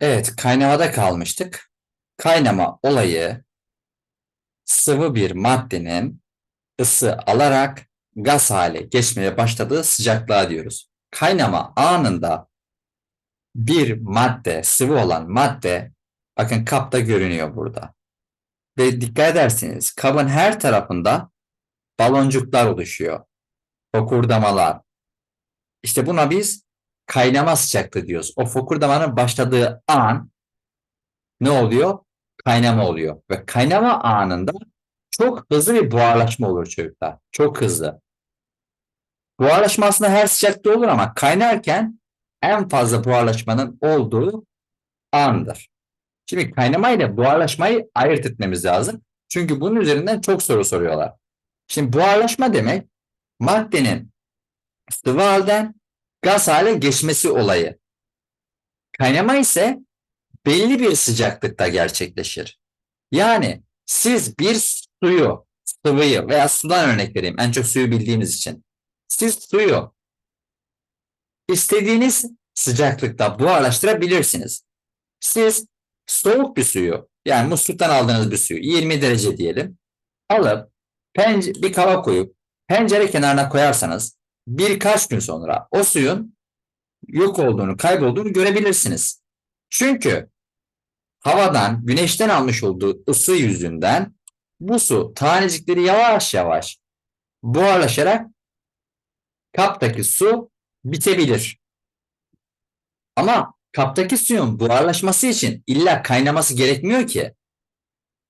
Evet, kaynamada kalmıştık. Kaynama olayı sıvı bir maddenin ısı alarak gaz hale geçmeye başladığı sıcaklığa diyoruz. Kaynama anında bir madde, sıvı olan madde bakın kapta görünüyor burada. Ve dikkat ederseniz kabın her tarafında baloncuklar oluşuyor. Fokurdamalar. İşte buna biz kaynama sıcaklığı diyoruz. O fokurdamanın başladığı an ne oluyor? Kaynama oluyor. Ve kaynama anında çok hızlı bir buharlaşma olur çocuklar. Çok hızlı. Buharlaşma aslında her sıcakta olur ama kaynarken en fazla buharlaşmanın olduğu andır. Şimdi kaynama ile buharlaşmayı ayırt etmemiz lazım. Çünkü bunun üzerinden çok soru soruyorlar. Şimdi buharlaşma demek maddenin sıvı halden gaz hale geçmesi olayı. Kaynama ise belli bir sıcaklıkta gerçekleşir. Yani siz bir suyu, sıvıyı veya sudan örnek vereyim. En çok suyu bildiğimiz için. Siz suyu istediğiniz sıcaklıkta buharlaştırabilirsiniz. Siz soğuk bir suyu, yani musluktan aldığınız bir suyu 20 derece diyelim, alıp bir kaba koyup pencere kenarına koyarsanız birkaç gün sonra o suyun yok olduğunu, kaybolduğunu görebilirsiniz. Çünkü havadan, güneşten almış olduğu ısı yüzünden bu su tanecikleri yavaş yavaş buharlaşarak kaptaki su bitebilir. Ama kaptaki suyun buharlaşması için illa kaynaması gerekmiyor ki.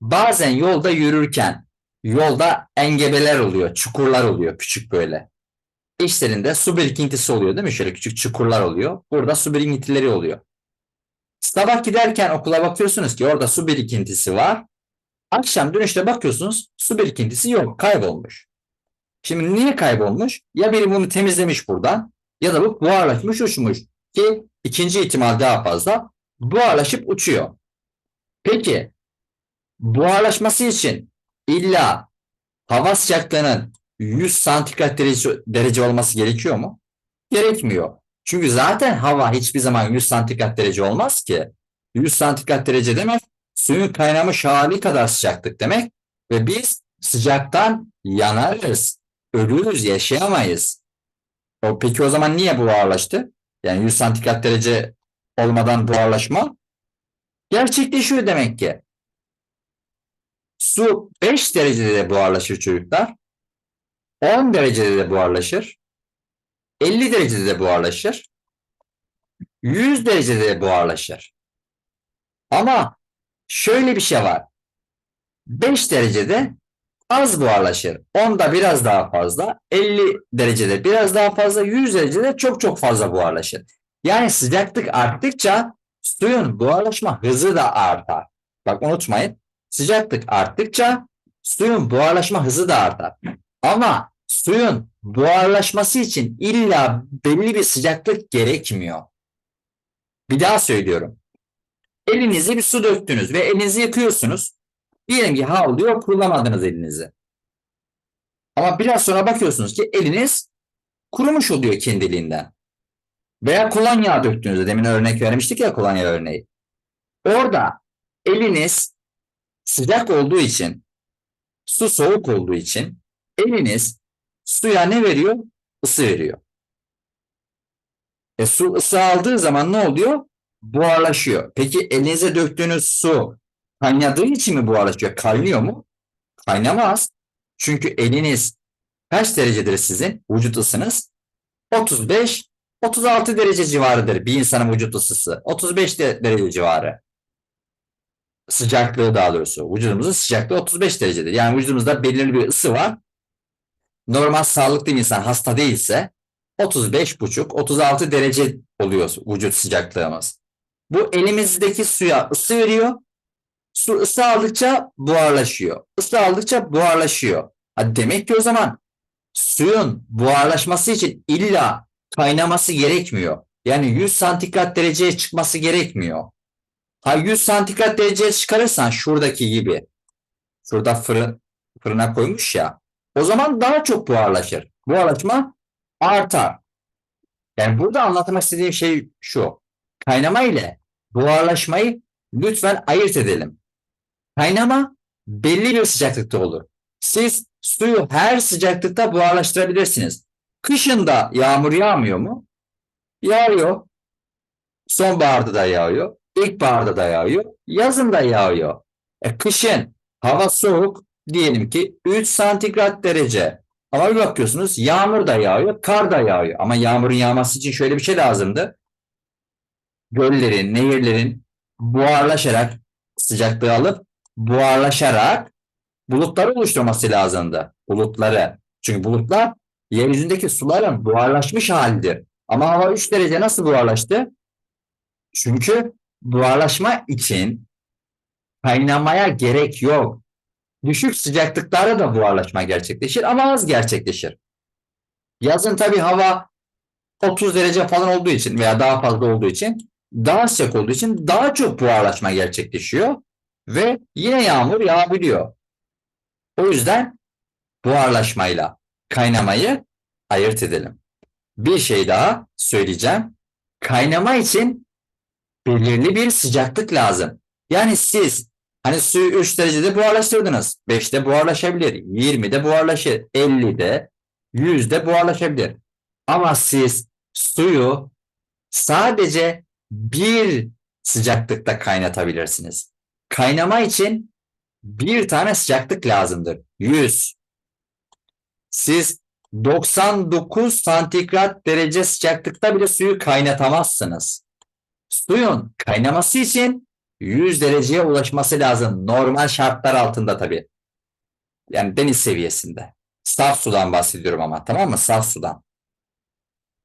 Bazen yolda yürürken yolda engebeler oluyor, çukurlar oluyor küçük böyle. İşlerinde su birikintisi oluyor değil mi? Şöyle küçük çukurlar oluyor. Burada su birikintileri oluyor. Sabah giderken okula bakıyorsunuz ki orada su birikintisi var. Akşam dönüşte bakıyorsunuz su birikintisi yok, kaybolmuş. Şimdi niye kaybolmuş? Ya biri bunu temizlemiş buradan ya da bu buharlaşmış uçmuş ki ikinci ihtimal daha fazla buharlaşıp uçuyor. Peki buharlaşması için illa hava sıcaklığının 100 santigrat derece, derece olması gerekiyor mu? Gerekmiyor. Çünkü zaten hava hiçbir zaman 100 santigrat derece olmaz ki. 100 santigrat derece demek suyun kaynamış hali kadar sıcaklık demek ve biz sıcaktan yanarız, ölürüz, yaşayamayız. O, peki o zaman niye buharlaştı? Yani 100 santigrat derece olmadan buharlaşma gerçekleşiyor demek ki. Su 5 derecede de buharlaşır çocuklar. 10 derecede de buharlaşır. 50 derecede de buharlaşır. 100 derecede de buharlaşır. Ama şöyle bir şey var. 5 derecede az buharlaşır. 10'da biraz daha fazla, 50 derecede biraz daha fazla, 100 derecede çok çok fazla buharlaşır. Yani sıcaklık arttıkça suyun buharlaşma hızı da artar. Bak unutmayın. Sıcaklık arttıkça suyun buharlaşma hızı da artar. Ama suyun buharlaşması için illa belli bir sıcaklık gerekmiyor. Bir daha söylüyorum. Elinize bir su döktünüz ve elinizi yıkıyorsunuz. Diyelim ki havluyor kurulamadınız elinizi. Ama biraz sonra bakıyorsunuz ki eliniz kurumuş oluyor kendiliğinden. Veya kolonya döktüğünüzde demin örnek vermiştik ya kolonya örneği. Orada eliniz sıcak olduğu için su soğuk olduğu için eliniz suya ne veriyor? Isı veriyor. E su ısı aldığı zaman ne oluyor? Buharlaşıyor. Peki elinize döktüğünüz su kaynadığı için mi buharlaşıyor? Kaynıyor mu? Kaynamaz. Çünkü eliniz kaç derecedir sizin vücut ısınız? 35 36 derece civarıdır bir insanın vücut ısısı. 35 de- derece civarı. Sıcaklığı daha doğrusu. Vücudumuzun sıcaklığı 35 derecedir. Yani vücudumuzda belirli bir ısı var. Normal sağlıklı bir insan hasta değilse 35,5-36 derece oluyor vücut sıcaklığımız. Bu elimizdeki suya ısı veriyor. Su ısı aldıkça buharlaşıyor. Isı aldıkça buharlaşıyor. Ha demek ki o zaman suyun buharlaşması için illa kaynaması gerekmiyor. Yani 100 santigrat dereceye çıkması gerekmiyor. Ha 100 santigrat dereceye çıkarırsan şuradaki gibi şurada fırın, fırına koymuş ya o zaman daha çok buharlaşır. Buharlaşma artar. Yani burada anlatmak istediğim şey şu. Kaynama ile buharlaşmayı lütfen ayırt edelim. Kaynama belli bir sıcaklıkta olur. Siz suyu her sıcaklıkta buharlaştırabilirsiniz. Kışın da yağmur yağmıyor mu? Yağıyor. Sonbaharda da yağıyor. İlkbaharda da yağıyor. Yazın da yağıyor. E, kışın hava soğuk diyelim ki 3 santigrat derece. Ama bir bakıyorsunuz yağmur da yağıyor, kar da yağıyor. Ama yağmurun yağması için şöyle bir şey lazımdı. Göllerin, nehirlerin buharlaşarak sıcaklığı alıp buharlaşarak bulutları oluşturması lazımdı. Bulutları. Çünkü bulutlar yeryüzündeki suların buharlaşmış halidir. Ama hava 3 derece nasıl buharlaştı? Çünkü buharlaşma için kaynamaya gerek yok. Düşük sıcaklıklarda da buharlaşma gerçekleşir ama az gerçekleşir. Yazın tabii hava 30 derece falan olduğu için veya daha fazla olduğu için daha sıcak olduğu için daha çok buharlaşma gerçekleşiyor ve yine yağmur yağabiliyor. O yüzden buharlaşmayla kaynamayı ayırt edelim. Bir şey daha söyleyeceğim. Kaynama için belirli bir sıcaklık lazım. Yani siz hani suyu 3 derecede buharlaştırdınız. 5'te buharlaşabilir, 20'de buharlaşır, 50'de, 100'de buharlaşabilir. Ama siz suyu sadece bir sıcaklıkta kaynatabilirsiniz. Kaynama için bir tane sıcaklık lazımdır. 100. Siz 99 santigrat derece sıcaklıkta bile suyu kaynatamazsınız. Suyun kaynaması için 100 dereceye ulaşması lazım. Normal şartlar altında tabii. Yani deniz seviyesinde. Saf sudan bahsediyorum ama tamam mı? Saf sudan.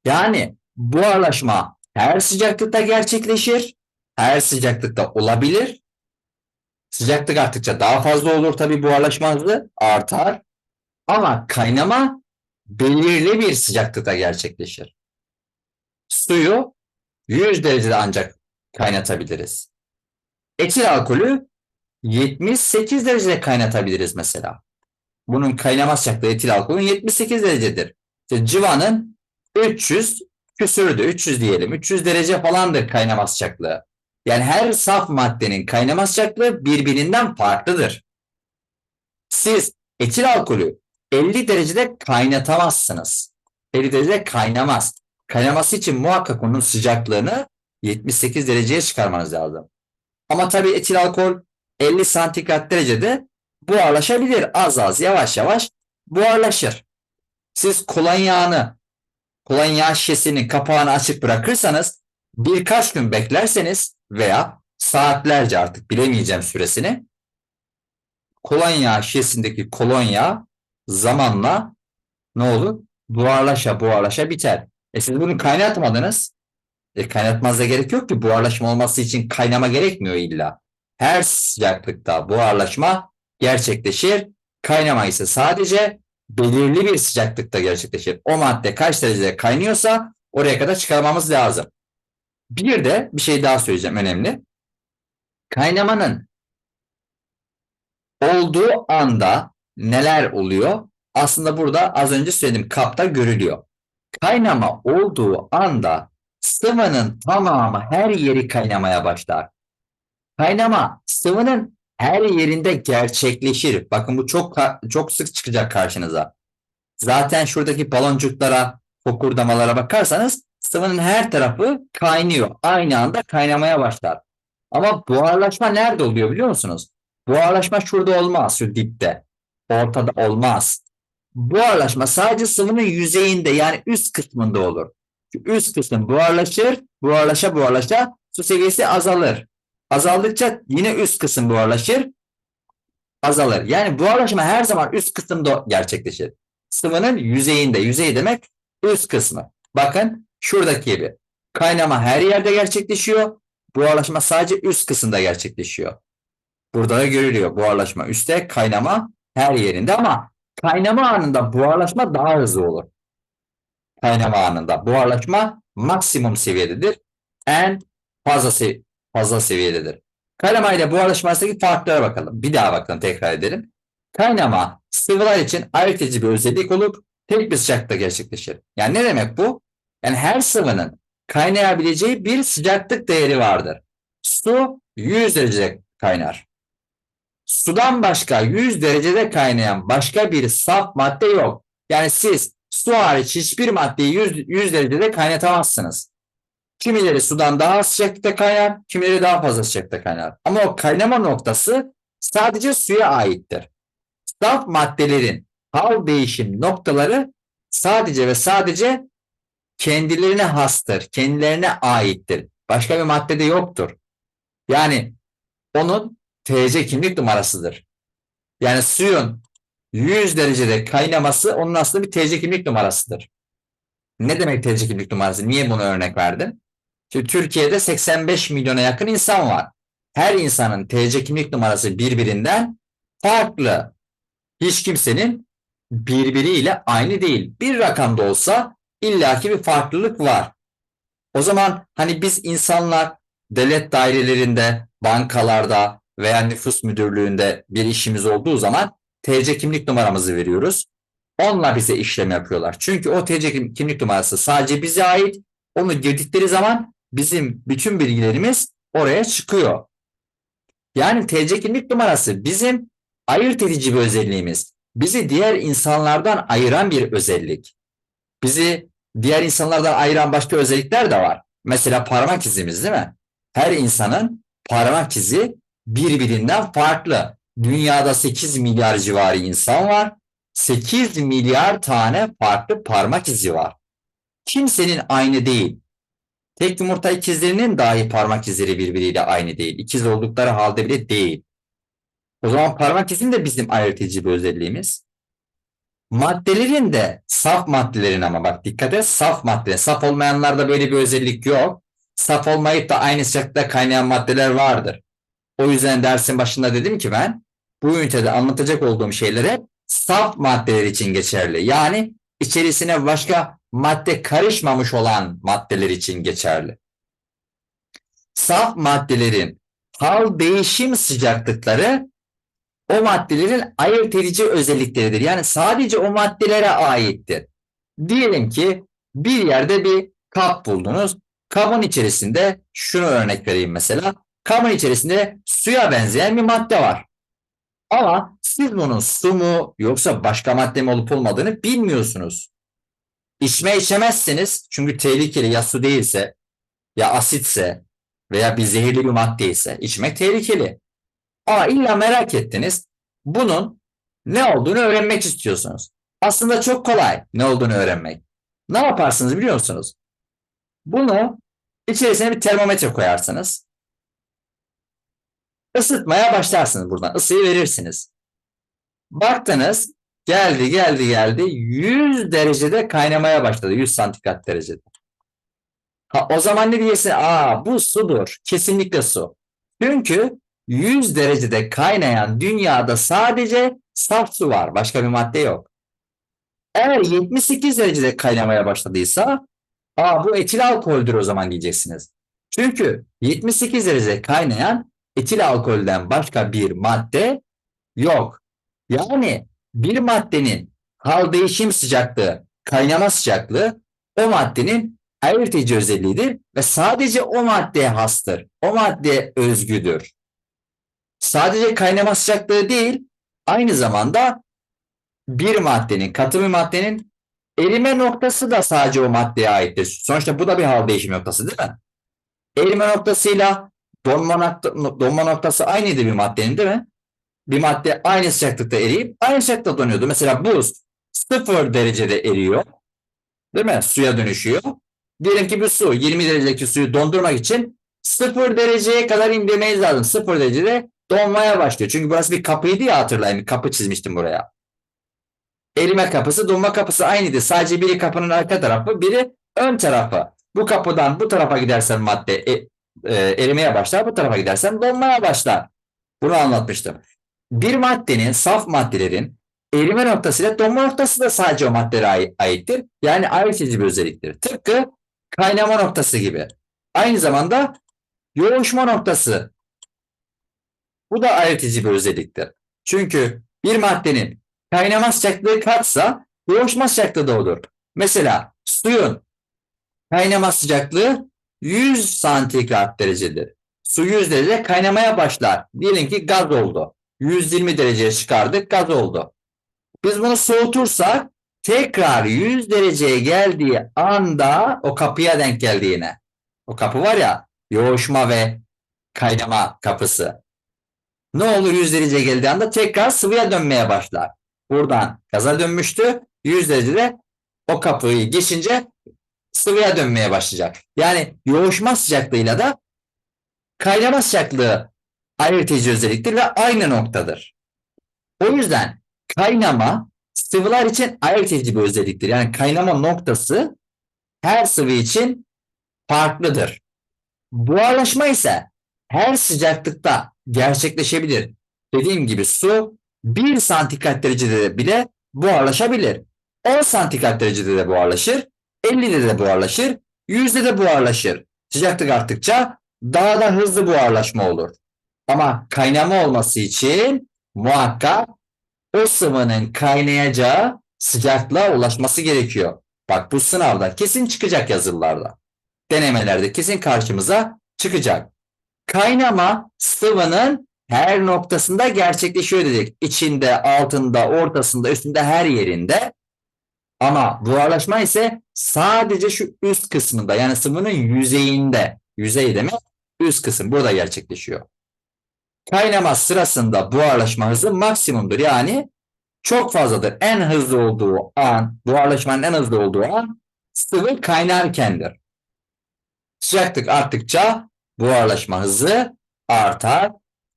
Yani buharlaşma her sıcaklıkta gerçekleşir. Her sıcaklıkta olabilir. Sıcaklık arttıkça daha fazla olur tabii buharlaşma hızı artar. Ama kaynama belirli bir sıcaklıkta gerçekleşir. Suyu 100 derecede ancak kaynatabiliriz. Etil alkolü 78 derecede kaynatabiliriz mesela. Bunun kaynama sıcaklığı etil alkolün 78 derecedir. İşte civanın 300 küsürdü. 300 diyelim. 300 derece falandır kaynama sıcaklığı. Yani her saf maddenin kaynama sıcaklığı birbirinden farklıdır. Siz etil alkolü 50 derecede kaynatamazsınız. 50 derecede kaynamaz. Kaynaması için muhakkak onun sıcaklığını 78 dereceye çıkarmanız lazım. Ama tabii etil alkol 50 santigrat derecede buharlaşabilir. Az az yavaş yavaş buharlaşır. Siz kolonyağını, kolonya şişesinin kapağını açık bırakırsanız birkaç gün beklerseniz veya saatlerce artık bilemeyeceğim süresini kolonya şişesindeki kolonya zamanla ne olur? Buharlaşa buharlaşa biter. E siz bunu kaynatmadınız. E kaynatmanıza gerek yok ki buharlaşma olması için kaynama gerekmiyor illa. Her sıcaklıkta buharlaşma gerçekleşir. Kaynama ise sadece belirli bir sıcaklıkta gerçekleşir. O madde kaç derecede kaynıyorsa oraya kadar çıkarmamız lazım. Bir de bir şey daha söyleyeceğim önemli. Kaynamanın olduğu anda neler oluyor? Aslında burada az önce söyledim kapta görülüyor. Kaynama olduğu anda sıvının tamamı her yeri kaynamaya başlar. Kaynama sıvının her yerinde gerçekleşir. Bakın bu çok çok sık çıkacak karşınıza. Zaten şuradaki baloncuklara, fokurdamalara bakarsanız sıvının her tarafı kaynıyor. Aynı anda kaynamaya başlar. Ama buharlaşma nerede oluyor biliyor musunuz? Buharlaşma şurada olmaz, şu dipte. Ortada olmaz. Buharlaşma sadece sıvının yüzeyinde yani üst kısmında olur. Üst kısım buharlaşır, buharlaşa buharlaşa su seviyesi azalır. Azaldıkça yine üst kısım buharlaşır, azalır. Yani buharlaşma her zaman üst kısımda gerçekleşir. Sıvının yüzeyinde, yüzey demek üst kısmı. Bakın şuradaki gibi. Kaynama her yerde gerçekleşiyor. Buharlaşma sadece üst kısımda gerçekleşiyor. Burada da görülüyor. Buharlaşma üstte, kaynama her yerinde ama kaynama anında buharlaşma daha hızlı olur. Kaynama anında buharlaşma maksimum seviyededir. En fazla, sev fazla seviyededir. Kaynama ile buharlaşma arasındaki farklara bakalım. Bir daha bakalım tekrar edelim. Kaynama sıvılar için ayırt edici bir özellik olup tek bir sıcaklıkta gerçekleşir. Yani ne demek bu? Yani her sıvının kaynayabileceği bir sıcaklık değeri vardır. Su 100 derecede kaynar. Sudan başka 100 derecede kaynayan başka bir saf madde yok. Yani siz su hariç hiçbir maddeyi 100, 100 derecede kaynatamazsınız. Kimileri sudan daha az sıcaklıkta kaynar, kimileri daha fazla sıcaklıkta kaynar. Ama o kaynama noktası sadece suya aittir. Saf maddelerin hal değişim noktaları sadece ve sadece kendilerine hastır, kendilerine aittir. Başka bir maddede yoktur. Yani onun TC kimlik numarasıdır. Yani suyun 100 derecede kaynaması onun aslında bir TC kimlik numarasıdır. Ne demek TC kimlik numarası? Niye bunu örnek verdim? Şimdi Türkiye'de 85 milyona yakın insan var. Her insanın TC kimlik numarası birbirinden farklı. Hiç kimsenin birbiriyle aynı değil. Bir rakamda olsa illaki bir farklılık var. O zaman hani biz insanlar devlet dairelerinde, bankalarda veya nüfus müdürlüğünde bir işimiz olduğu zaman TC kimlik numaramızı veriyoruz. Onunla bize işlem yapıyorlar. Çünkü o TC kim- kimlik numarası sadece bize ait. Onu girdikleri zaman bizim bütün bilgilerimiz oraya çıkıyor. Yani TC kimlik numarası bizim ayırt edici bir özelliğimiz. Bizi diğer insanlardan ayıran bir özellik. Bizi diğer insanlardan ayıran başka özellikler de var. Mesela parmak izimiz değil mi? Her insanın parmak izi birbirinden farklı. Dünyada 8 milyar civarı insan var. 8 milyar tane farklı parmak izi var. Kimsenin aynı değil. Tek yumurta ikizlerinin dahi parmak izleri birbiriyle aynı değil. İkiz oldukları halde bile değil. O zaman parmak izin de bizim ayırt bir özelliğimiz. Maddelerin de saf maddelerin ama bak dikkat et saf madde. Saf olmayanlarda böyle bir özellik yok. Saf olmayıp da aynı sıcaklıkta kaynayan maddeler vardır. O yüzden dersin başında dedim ki ben bu ünitede anlatacak olduğum şeylere saf maddeler için geçerli. Yani içerisine başka madde karışmamış olan maddeler için geçerli. Saf maddelerin hal değişim sıcaklıkları o maddelerin ayırt edici özellikleridir. Yani sadece o maddelere aittir. Diyelim ki bir yerde bir kap buldunuz. Kabın içerisinde şunu örnek vereyim mesela. Kabın içerisinde suya benzeyen bir madde var. Ama siz bunun su mu yoksa başka madde mi olup olmadığını bilmiyorsunuz. İçme içemezsiniz çünkü tehlikeli ya su değilse ya asitse veya bir zehirli bir madde ise içmek tehlikeli. Ama illa merak ettiniz. Bunun ne olduğunu öğrenmek istiyorsunuz. Aslında çok kolay ne olduğunu öğrenmek. Ne yaparsınız biliyor musunuz? Bunu içerisine bir termometre koyarsınız. Isıtmaya başlarsınız buradan. Isıyı verirsiniz. Baktınız geldi geldi geldi 100 derecede kaynamaya başladı. 100 santigrat derecede. Ha, o zaman ne diyeceksin? Aa bu sudur. Kesinlikle su. Çünkü 100 derecede kaynayan dünyada sadece saf su var. Başka bir madde yok. Eğer 78 derecede kaynamaya başladıysa aa bu etil alkoldür o zaman diyeceksiniz. Çünkü 78 derecede kaynayan etil alkolden başka bir madde yok. Yani bir maddenin hal değişim sıcaklığı, kaynama sıcaklığı o maddenin edici özelliğidir ve sadece o maddeye hastır. O maddeye özgüdür. Sadece kaynama sıcaklığı değil, aynı zamanda bir maddenin, katı bir maddenin erime noktası da sadece o maddeye aittir. Sonuçta bu da bir hal değişim noktası değil mi? Erime noktasıyla donma, nokta, donma noktası aynıydı bir maddenin değil mi? Bir madde aynı sıcaklıkta eriyip aynı sıcaklıkta donuyordu. Mesela buz sıfır derecede eriyor. Değil mi? Suya dönüşüyor. Diyelim ki bir su 20 derecedeki suyu dondurmak için sıfır dereceye kadar indirmeniz lazım. Sıfır derecede donmaya başlıyor. Çünkü burası bir kapıydı ya hatırlayın. Bir kapı çizmiştim buraya. Erime kapısı, donma kapısı aynıydı. Sadece biri kapının arka tarafı, biri ön tarafı. Bu kapıdan bu tarafa gidersen madde e, e, erimeye başlar, bu tarafa gidersen donmaya başlar. Bunu anlatmıştım. Bir maddenin, saf maddelerin erime noktası ile donma noktası da sadece o maddelere ait- aittir. Yani edici bir özelliktir. Tıpkı kaynama noktası gibi. Aynı zamanda yoğuşma noktası. Bu da edici bir özelliktir. Çünkü bir maddenin kaynama sıcaklığı kaçsa yoğuşma sıcaklığı da olur. Mesela suyun kaynama sıcaklığı 100 santigrat derecedir. su 100 derece kaynamaya başlar. Diyelim ki gaz oldu. 120 dereceye çıkardık gaz oldu. Biz bunu soğutursak tekrar 100 dereceye geldiği anda o kapıya denk geldiğine. O kapı var ya yoğuşma ve kaynama kapısı. Ne olur 100 dereceye geldiği anda tekrar sıvıya dönmeye başlar. Buradan gaza dönmüştü. 100 derecede o kapıyı geçince sıvıya dönmeye başlayacak. Yani yoğuşma sıcaklığıyla da kaynama sıcaklığı ayırt edici özelliktir ve aynı noktadır. O yüzden kaynama sıvılar için ayırt bir özelliktir. Yani kaynama noktası her sıvı için farklıdır. Buharlaşma ise her sıcaklıkta gerçekleşebilir. Dediğim gibi su 1 santigrat derecede bile buharlaşabilir. 10 santigrat derecede de buharlaşır. 50'de de buharlaşır. 100'de de buharlaşır. Sıcaklık arttıkça daha da hızlı buharlaşma olur. Ama kaynama olması için muhakkak o sıvının kaynayacağı sıcaklığa ulaşması gerekiyor. Bak bu sınavda kesin çıkacak yazılılarda. Denemelerde kesin karşımıza çıkacak. Kaynama sıvının her noktasında gerçekleşiyor dedik. İçinde, altında, ortasında, üstünde her yerinde. Ama buharlaşma ise sadece şu üst kısmında yani sıvının yüzeyinde. Yüzey demek üst kısım burada gerçekleşiyor. Kaynama sırasında buharlaşma hızı maksimumdur. Yani çok fazladır. En hızlı olduğu an, buharlaşmanın en hızlı olduğu an sıvı kaynarkendir. Sıcaklık arttıkça buharlaşma hızı artar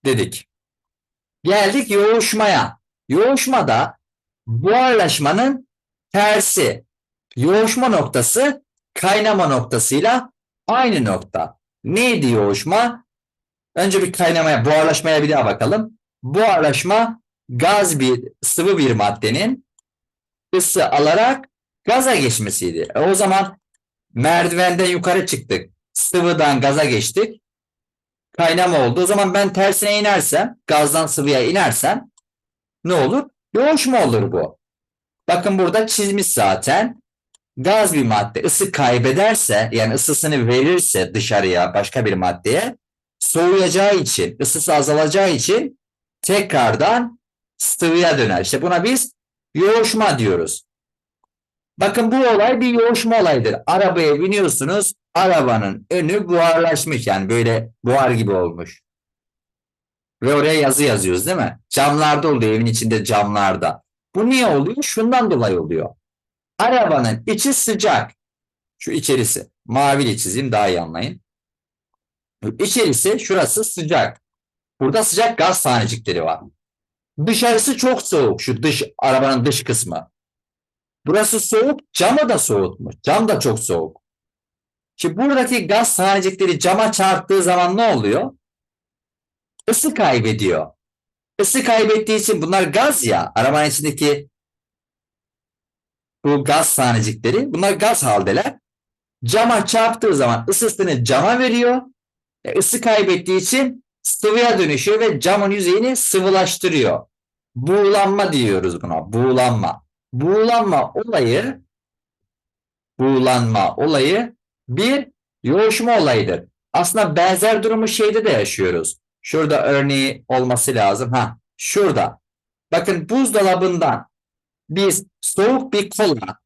dedik. Geldik yoğuşmaya. Yoğuşmada buharlaşmanın tersi. Yoğuşma noktası kaynama noktasıyla aynı nokta. Neydi yoğuşma? Önce bir kaynamaya, buharlaşmaya bir daha bakalım. Buharlaşma gaz bir sıvı bir maddenin ısı alarak gaza geçmesiydi. E o zaman merdivenden yukarı çıktık. Sıvıdan gaza geçtik. Kaynama oldu. O zaman ben tersine inersem, gazdan sıvıya inersem ne olur? Yoğuşma olur bu. Bakın burada çizmiş zaten. Gaz bir madde ısı kaybederse yani ısısını verirse dışarıya başka bir maddeye soğuyacağı için, ısısı azalacağı için tekrardan sıvıya döner. İşte buna biz yoğuşma diyoruz. Bakın bu olay bir yoğuşma olayıdır. Arabaya biniyorsunuz, arabanın önü buharlaşmış yani böyle buhar gibi olmuş. Ve oraya yazı yazıyoruz değil mi? Camlarda oluyor, evin içinde camlarda. Bu niye oluyor? Şundan dolayı oluyor. Arabanın içi sıcak. Şu içerisi. Mavili çizeyim daha iyi anlayın. İçerisi şurası sıcak. Burada sıcak gaz tanecikleri var. Dışarısı çok soğuk. Şu dış arabanın dış kısmı. Burası soğuk. Camı da soğutmuş. Cam da çok soğuk. Şimdi buradaki gaz tanecikleri cama çarptığı zaman ne oluyor? Isı kaybediyor. Isı kaybettiği için bunlar gaz ya. Arabanın içindeki bu gaz tanecikleri bunlar gaz haldeler. Cama çarptığı zaman ısısını cama veriyor. E, ısı kaybettiği için sıvıya dönüşüyor ve camın yüzeyini sıvılaştırıyor. Buğulanma diyoruz buna. Buğulanma. Buğulanma olayı buğulanma olayı bir yoğuşma olayıdır. Aslında benzer durumu şeyde de yaşıyoruz. Şurada örneği olması lazım. Ha, şurada. Bakın buzdolabından biz soğuk bir kola,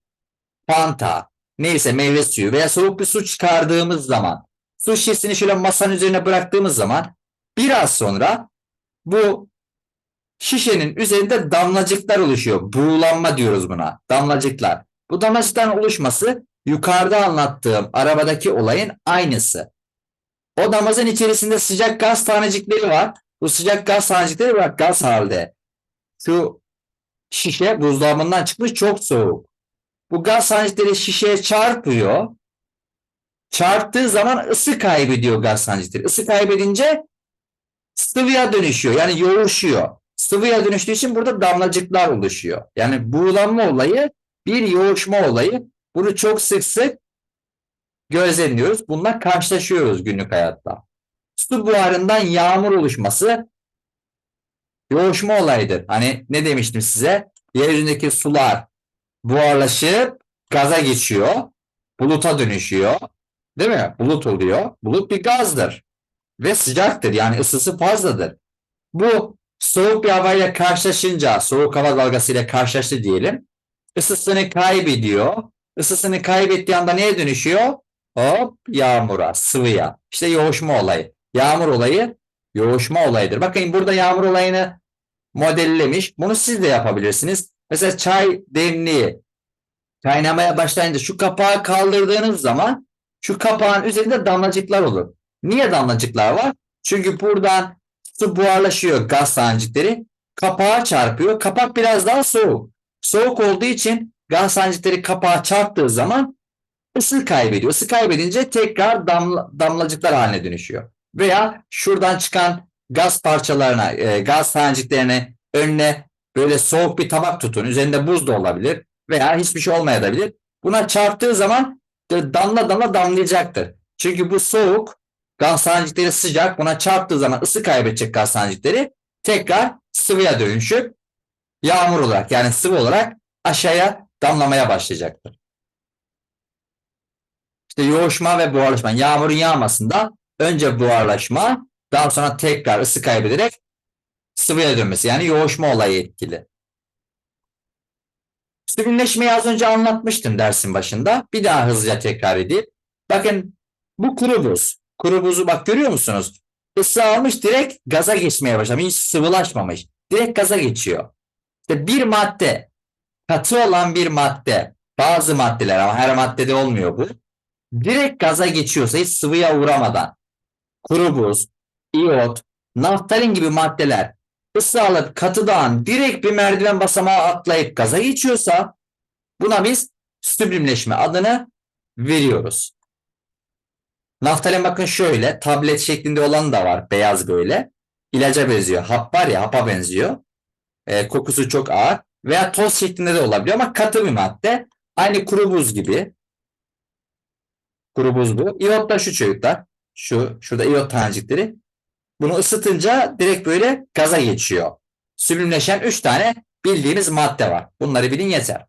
fanta, neyse meyve suyu veya soğuk bir su çıkardığımız zaman su şişesini şöyle masanın üzerine bıraktığımız zaman biraz sonra bu şişenin üzerinde damlacıklar oluşuyor. Buğulanma diyoruz buna. Damlacıklar. Bu damlacıkların oluşması yukarıda anlattığım arabadaki olayın aynısı. O damazın içerisinde sıcak gaz tanecikleri var. Bu sıcak gaz tanecikleri bak gaz halde. Şu şişe buzdolabından çıkmış çok soğuk. Bu gaz tanecikleri şişeye çarpıyor. Çarptığı zaman ısı kaybediyor gaz tanecikleri. Isı kaybedince sıvıya dönüşüyor. Yani yoğuşuyor. Sıvıya dönüştüğü için burada damlacıklar oluşuyor. Yani buğulanma olayı bir yoğuşma olayı. Bunu çok sık sık gözlemliyoruz. Bununla karşılaşıyoruz günlük hayatta. Su buharından yağmur oluşması yoğuşma olayıdır. Hani ne demiştim size? Yeryüzündeki sular buharlaşıp gaza geçiyor. Buluta dönüşüyor. Değil mi? Bulut oluyor. Bulut bir gazdır. ve sıcaktır. Yani ısısı fazladır. Bu soğuk bir havayla karşılaşınca, soğuk hava dalgasıyla karşılaştı diyelim. Isısını kaybediyor. Isısını kaybettiği anda neye dönüşüyor? Hop yağmura, sıvıya. İşte yoğuşma olayı. Yağmur olayı yoğuşma olayıdır. Bakın burada yağmur olayını modellemiş. Bunu siz de yapabilirsiniz. Mesela çay demliği kaynamaya başlayınca şu kapağı kaldırdığınız zaman şu kapağın üzerinde damlacıklar olur. Niye damlacıklar var? Çünkü buradan su buharlaşıyor gaz tanecikleri. Kapağa çarpıyor. Kapak biraz daha soğuk. Soğuk olduğu için gaz tanecikleri kapağa çarptığı zaman ısı kaybediyor. Isı kaybedince tekrar damla, damlacıklar haline dönüşüyor. Veya şuradan çıkan gaz parçalarına, e, gaz taneciklerine önüne böyle soğuk bir tabak tutun. Üzerinde buz da olabilir veya hiçbir şey olmayabilir. Buna çarptığı zaman damla damla damlayacaktır. Çünkü bu soğuk, gaz tanecikleri sıcak. Buna çarptığı zaman ısı kaybedecek gaz tanecikleri tekrar sıvıya dönüşüp yağmur olarak yani sıvı olarak aşağıya damlamaya başlayacaktır. İşte yoğuşma ve buharlaşma. Yağmurun yağmasında önce buharlaşma, daha sonra tekrar ısı kaybederek sıvıya dönmesi. Yani yoğuşma olayı etkili. Sürünleşmeyi az önce anlatmıştım dersin başında. Bir daha hızlıca tekrar edeyim. Bakın bu kuru buz. Kuru buzu bak görüyor musunuz? Isı almış direkt gaza geçmeye başlamış. Hiç sıvılaşmamış. Direkt gaza geçiyor. İşte bir madde katı olan bir madde bazı maddeler ama her maddede olmuyor bu. Direkt gaza geçiyorsa hiç sıvıya uğramadan kuru buz, iot, naftalin gibi maddeler ısı alıp katıdan direkt bir merdiven basamağı atlayıp gaza geçiyorsa buna biz süblimleşme adını veriyoruz. Naftalin bakın şöyle tablet şeklinde olan da var beyaz böyle. İlaca benziyor. Hap var ya hapa benziyor. E, kokusu çok ağır. Veya toz şeklinde de olabiliyor ama katı bir madde. Aynı kuru buz gibi. Kuru buz bu. İyot da şu çocuklar. Şu, şurada iyot tanecikleri. Bunu ısıtınca direkt böyle gaza geçiyor. Süblimleşen 3 tane bildiğimiz madde var. Bunları bilin yeter.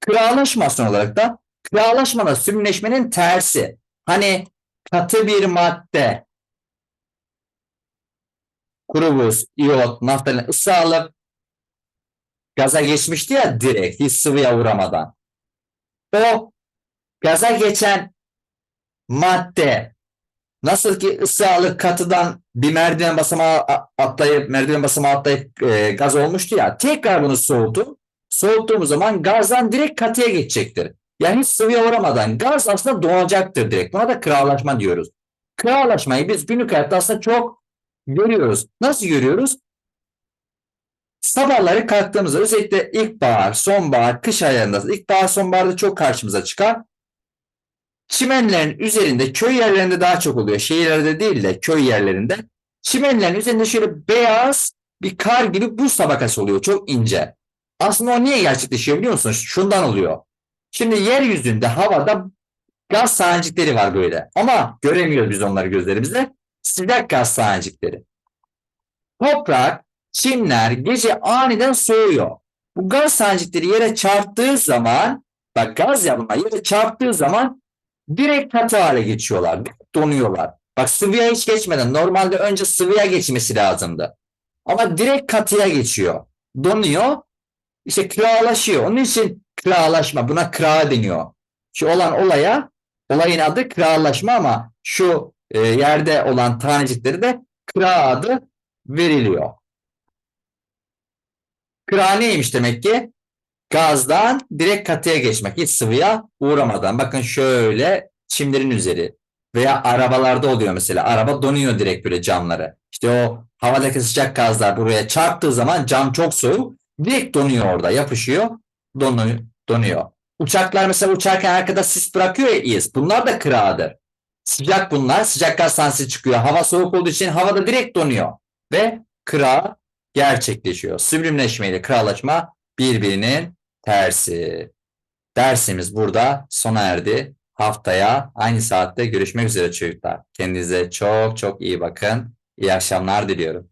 Kırağlaşma son olarak da kırağlaşma da tersi. Hani katı bir madde kuru buz, iyot, naftalin ısı alıp gaza geçmişti ya direkt hiç sıvıya uğramadan. O gaza geçen madde nasıl ki ısı alıp katıdan bir merdiven basamağı atlayıp merdiven basamağı atlayıp e, gaz olmuştu ya tekrar bunu soğutup soğuttuğumuz zaman gazdan direkt katıya geçecektir. Yani sıvıya uğramadan gaz aslında donacaktır direkt. Buna da kırağlaşma diyoruz. Kırağlaşmayı biz günlük hayatta aslında çok görüyoruz. Nasıl görüyoruz? Sabahları kalktığımızda özellikle ilkbahar, sonbahar, kış aylarında ilkbahar, sonbaharda çok karşımıza çıkar. Çimenlerin üzerinde köy yerlerinde daha çok oluyor. Şehirlerde değil de köy yerlerinde. Çimenlerin üzerinde şöyle beyaz bir kar gibi buz tabakası oluyor. Çok ince. Aslında o niye gerçekleşiyor biliyor musunuz? Şundan oluyor. Şimdi yeryüzünde havada gaz tanecikleri var böyle. Ama göremiyoruz biz onları gözlerimizle. Sıcak gaz tanecikleri. Toprak, çimler gece aniden soğuyor. Bu gaz tanecikleri yere çarptığı zaman bak gaz yapma yere çarptığı zaman direkt katı hale geçiyorlar. Donuyorlar. Bak sıvıya hiç geçmeden normalde önce sıvıya geçmesi lazımdı. Ama direkt katıya geçiyor. Donuyor. İşte kırağlaşıyor. Onun için kırağlaşma. Buna kıra deniyor. Şu olan olaya olayın adı kırağlaşma ama şu e, yerde olan tanecikleri de kıra adı veriliyor. Kıra neymiş demek ki? Gazdan direkt katıya geçmek. Hiç sıvıya uğramadan. Bakın şöyle çimlerin üzeri. Veya arabalarda oluyor mesela. Araba donuyor direkt böyle camları. İşte o havadaki sıcak gazlar buraya çarptığı zaman cam çok soğuk. Direkt donuyor orada. Yapışıyor. Donuyor. donuyor. Uçaklar mesela uçarken arkada sis bırakıyor ya iz. Bunlar da kırağıdır. Sıcak bunlar. Sıcak gaz tanesi çıkıyor. Hava soğuk olduğu için havada direkt donuyor. Ve kıra gerçekleşiyor. Süblimleşme ile kıralaşma birbirinin tersi. Dersimiz burada sona erdi. Haftaya aynı saatte görüşmek üzere çocuklar. Kendinize çok çok iyi bakın. İyi akşamlar diliyorum.